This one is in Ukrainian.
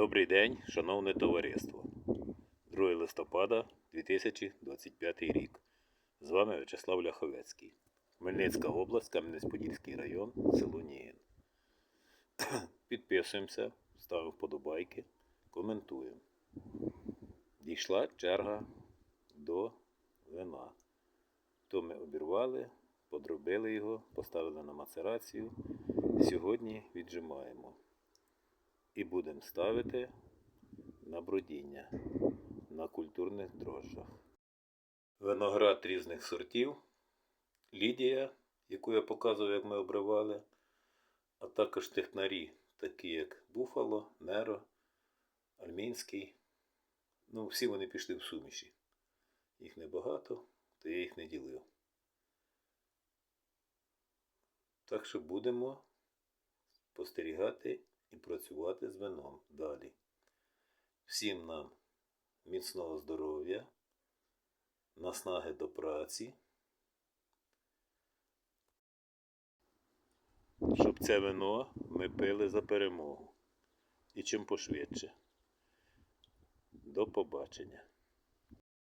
Добрий день, шановне товариство. 2 листопада 2025 рік. З вами В'ячеслав Ляховецький. Хмельницька область, Кам'янець-Подільський район, село Ніїн. Підписуємося, ставимо вподобайки, коментуємо. Дійшла черга до вина. То ми обірвали, подробили його, поставили на мацерацію. Сьогодні віджимаємо. І будемо ставити на бродіння на культурних дрожжах. Виноград різних сортів. Лідія, яку я показував, як ми обривали, а також технарі, такі як Буфало, Неро, Армінський. Ну, всі вони пішли в суміші. Їх небагато, то я їх не ділив. Так що будемо спостерігати і працювати з вином далі. Всім нам міцного здоров'я, наснаги до праці, щоб це вино ми пили за перемогу. І чим пошвидше. До побачення.